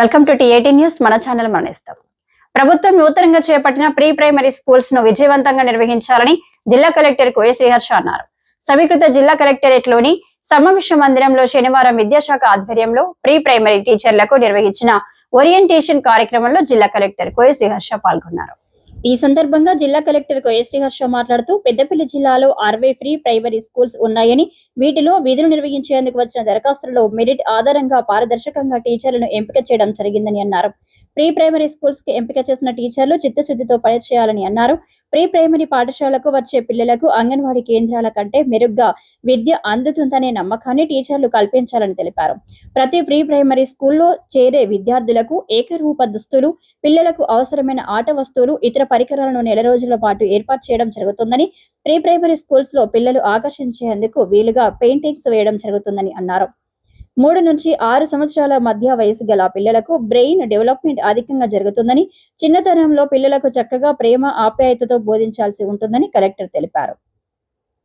Welcome to TAT news మన channel మరణిస్తాం. ప్రభుత్వం నూతనంగా చేపట్టిన ప్రీ ప్రైమరీ స్కూల్స్ను విజయవంతంగా నిర్వహించాలని జిల్లా కలెక్టర్ కోయ శ్రీహర్ష అన్నారు. సమీకృత జిల్లా కలెక్టరేట్లోని సమావేశ మందిరంలో శనివారం విద్యాశాఖ ఆధ్వర్యంలో ప్రీ ప్రైమరీ టీచర్లకు నిర్వహించిన ఓరియంటేషన్ కార్యక్రమంలో జిల్లా కలెక్టర్ కోయ శ్రీహర్ష పాల్గొన్నారు. ఈ సందర్భంగా జిల్లా కలెక్టర్ కోయ శ్రీహర్ష మాట్లాడుతూ పెద్దపల్లి జిల్లాలో అరవై ఫ్రీ ప్రైమరీ స్కూల్స్ ఉన్నాయని వీటిలో విధులు నిర్వహించేందుకు వచ్చిన దరఖాస్తులలో మెరిట్ ఆధారంగా పారదర్శకంగా టీచర్లను ఎంపిక చేయడం జరిగిందని అన్నారు. ప్రీ ప్రైమరీ స్కూల్స్కి ఎంపిక చేసిన టీచర్లు చిత్తశుద్ధితో పనిచేయాలని అన్నారు. ప్రీ ప్రైమరీ పాఠశాలకు వచ్చే పిల్లలకు అంగన్వాడీ కేంద్రాల కంటే మెరుగ్గా విద్య అందుతుందనే నమ్మకాన్ని టీచర్లు కల్పించాలని తెలిపారు. ప్రతి ప్రీ ప్రైమరీ స్కూల్లో చేరే విద్యార్థులకు ఏకరూప దుస్తులు పిల్లలకు అవసరమైన ఆట వస్తువులు ఇతర పరికరాలను నెల రోజుల పాటు ఏర్పాటు చేయడం జరుగుతుందని ప్రీ ప్రైమరీ స్కూల్స్లో పిల్లలు ఆకర్షించేందుకు వీలుగా పెయింటింగ్స్ వేయడం జరుగుతుందని అన్నారు. మూడు నుంచి ఆరు సంవత్సరాల మధ్య వయసు గల పిల్లలకు బ్రెయిన్ డెవలప్మెంట్ అధికంగా జరుగుతుందని చిన్నతనంలో పిల్లలకు చక్కగా ప్రేమ ఆప్యాయతతో బోధించాల్సి ఉంటుందని కలెక్టర్ తెలిపారు.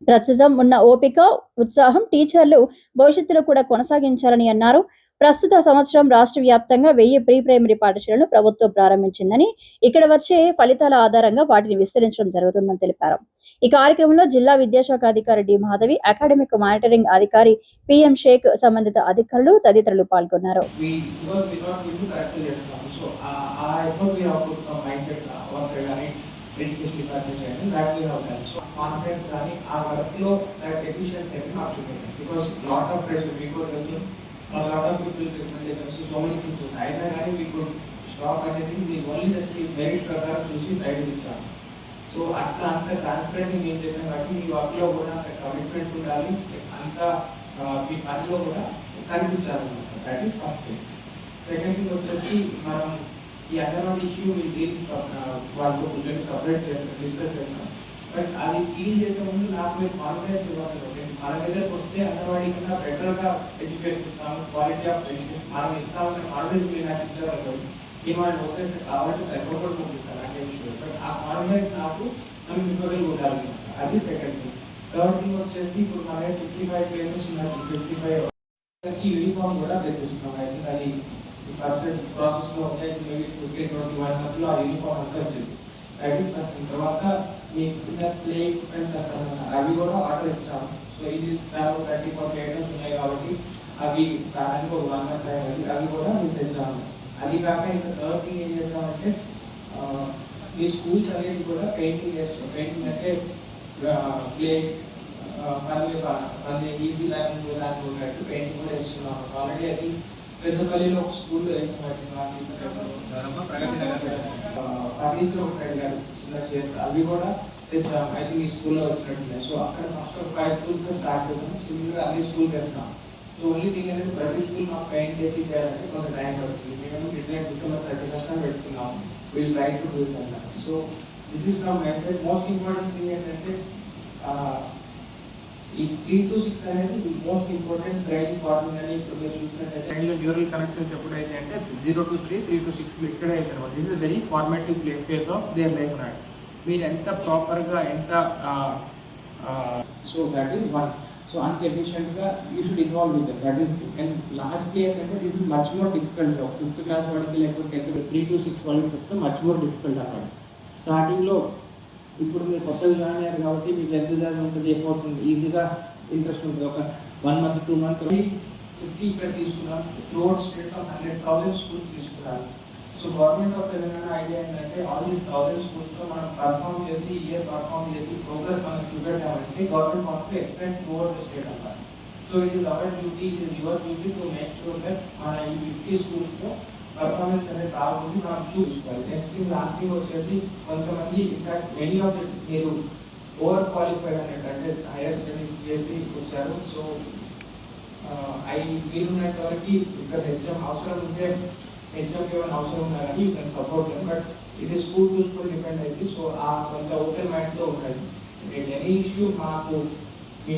ప్రస్తుతం ఉన్న ఓపిక ఉత్సాహం టీచర్లు భవిష్యత్తులో కూడా కొనసాగించాలని అన్నారు. ప్రస్తుత సంవత్సరం రాష్ట్ర వ్యాప్తంగా వెయ్యి ప్రీ ప్రైమరీ పాఠశాలను ప్రభుత్వం ప్రారంభించిందని ఇక్కడ వచ్చే ఫలితాల ఆధారంగా వాటిని విస్తరించడం జరుగుతుందని తెలిపారు. ఈ కార్యక్రమంలో జిల్లా విద్యాశాఖ అధికారి డి. మాధవి అకాడమిక్ మానిటరింగ్ అధికారి పిఎం షేక్ సంబంధిత అధికారులు తదితరులు పాల్గొన్నారు. కాన్ఫిడెన్స్ కానీ ఆ వర్క్లో ఎఫిషియన్సీ అనేది నాకు బికాస్ లాట్ ఆఫ్ ప్రెషర్ మీకు తెలుసు lot of people recommendations so many things అయినా కానీ మీకు స్టాప్ అనేది మీ ఓన్లీ జస్ట్ మెరిట్ ప్రకారం చూసి ట్రై చేస్తాను సో అట్లా అంత ట్రాన్స్పరెంట్ మేము చేసాం కాబట్టి మీ వర్క్లో కూడా అంత కమిట్మెంట్ ఉండాలి అంత ఆ, మీ పనిలో కూడా కనిపించాలి that is first thing second thing వచ్చేసి మనం ఈ అంగన్వాడీ ఇష్యూ మీ డీల్ వాళ్ళతో కూర్చొని సపరేట్ చేస్తాం డిస్కస్ చేస్తాం బట్ అది క్లీన్ చేసే ముందు నాకు మీరు కాన్ఫిడెన్స్ ఇవ్వాలి. నేను మన దగ్గరకు వస్తే అంగన్వాడీ కన్నా బెటర్గా ఎడ్యుకేషన్ ఇస్తాము క్వాలిటీ ఆఫ్ ఎడ్యుకేషన్ మనం ఇస్తామని కాన్ఫిడెన్స్ మీరు నాకు ఇచ్చారు. ఈ వాళ్ళు ఓకే సార్ కాబట్టి కూడా పంపిస్తారు అంటే విషయం బట్ ఆ కాన్ఫిడెన్స్ నాకు మనం ఇవ్వగలిగి ఉండాలి అది సెకండ్ థింగ్ థర్డ్ థింగ్ వచ్చేసి ఇప్పుడు మన ఫిఫ్టీ ఫైవ్ ప్లేసెస్ ఉన్నాయి. ఫిఫ్టీ ఫైవ్ యూనిఫామ్ కూడా తెప్పిస్తున్నాం. ఐ థింక్ అది పర్సెంట్ ప్రాసెస్లో ఉంటాయి. మేబీ ఫిఫ్టీన్ ట్వంటీ వన్ మంత్లో ఆ యూనిఫామ్ అంతా వచ్చింది. దట్ ఈస్ ఫస్ట్ తర్వాత మీ ప్లే ఎక్విప్మెంట్స్ అవి కూడా ఆర్డర్ ఇచ్చాము సో ఇది చాలా థర్టీ ఫార్టీ ఐటమ్స్ ఉన్నాయి కాబట్టి అవి దానికి ఒక వన్ మంత్ అయ్యాయి అవి కూడా మేము తెచ్చాము అది కాక ఇంకా థర్డ్ థింగ్ ఏం చేస్తామంటే ఆ, ఈ స్కూల్స్ అనేది కూడా పెయింటింగ్ చేస్తాం పెయింటింగ్ అంటే ప్లే పని పని ఈజీ లాంగ్వేజ్ లాంగ్వేజ్ ఉన్నట్టు పెయింటింగ్ కూడా వేస్తున్నాం ఆల్రెడీ అది పెద్దపల్లిలో ఒక స్కూల్లో ఫర్నిచర్ ఒక సైడ్ గారు చిన్న చైర్స్ అవి కూడా తెచ్చాం. ఐ థింక్ ఈ స్కూల్లో వచ్చినట్టున్నాయి. సో అక్కడ ఫస్ట్ ఒక ఫైవ్ స్కూల్స్ స్టార్ట్ చేసాం. సిమిలర్గా అన్ని స్కూల్ చేస్తాం. సో ఓన్లీ థింగ్ ఏంటంటే ప్రతి స్కూల్ మాకు పెయింట్ చేసి చేయాలంటే కొంత టైం పడుతుంది. మేము డిక్లేర్ డిసెంబర్ థర్టీ ఫస్ట్ పెట్టుకున్నాం. Will try to do that so this is from my side most important thing ఏంటంటే ఆ, ఈ త్రీ టు సిక్స్ అనేది మోస్ట్ ఇంపార్టెంట్ గైడ్ ఫార్మింగ్ అని ఇప్పుడు మీరు చూసినట్టయితే అండ్ న్యూరల్ కనెక్షన్స్ ఎప్పుడైతే అంటే zero to three three to six ఇక్కడే అవుతారు this is very formative play phase of their life not మీరు ఎంత ప్రాపర్గా ఎంత so that is one so అంత ఎఫిషియెంట్గా you should involve with that is and last year అంటే this is much more difficult fifth class వాడికి లేకపోతే tenth three to six వాళ్ళకి చెప్తే మచ్ మోర్ డిఫికల్ట్ అన్నమాట. స్టార్టింగ్లో ఇప్పుడు మీరు కొత్తగా జాయిన్ అయ్యారు కాబట్టి మీకు ఎంత జాయిన్ ఉంటుంది ఎఫోర్ట్ ఉంటుంది ఈజీగా ఇంట్రెస్ట్ ఉంటుంది. ఒక one month two month fifty ఇక్కడ తీసుకున్నాం road states of hundred thousand schools తీసుకున్నాం so government of Telangana idea ఏంటంటే ఆల్ దీస్ థౌసండ్ స్కూల్స్లో మనం పర్ఫామ్ చేసి ఇయర్ పర్ఫామ్ చేసి ప్రోగ్రెస్ మనం చూపెట్టామంటే government want to extend over the state అన్నమాట so it is our duty it is your duty to make sure that మన ఈ fifty స్కూల్స్లో పర్ఫార్మెన్స్ అనేది బాగుంది మనం చూసుకోవాలి నెక్స్ట్ థింగ్ లాస్ట్ థింగ్ వచ్చేసి కొంతమంది ఇన్ఫాక్ట్ మెనీ ఆఫ్ మీరు ఓవర్ క్వాలిఫైడ్ అన్నట్టు అంటే హైయర్ స్టడీస్ చేసి వచ్చారు సో ఐ వీలున్నంత వరకు ఇక్కడ ఎగ్జామ్ అవసరం ఉంటే ఎగ్జామ్కి ఏమైనా అవసరం ఉన్నా కానీ యూ కెన్ సపోర్ట్ బట్ ఇది స్కూల్ టు స్కూల్ డిపెండ్ అయింది సో ఆ కొంత ఓపెన్ మైండ్తో ఉంటుంది ఎనీ ఇష్యూ మాకు మీ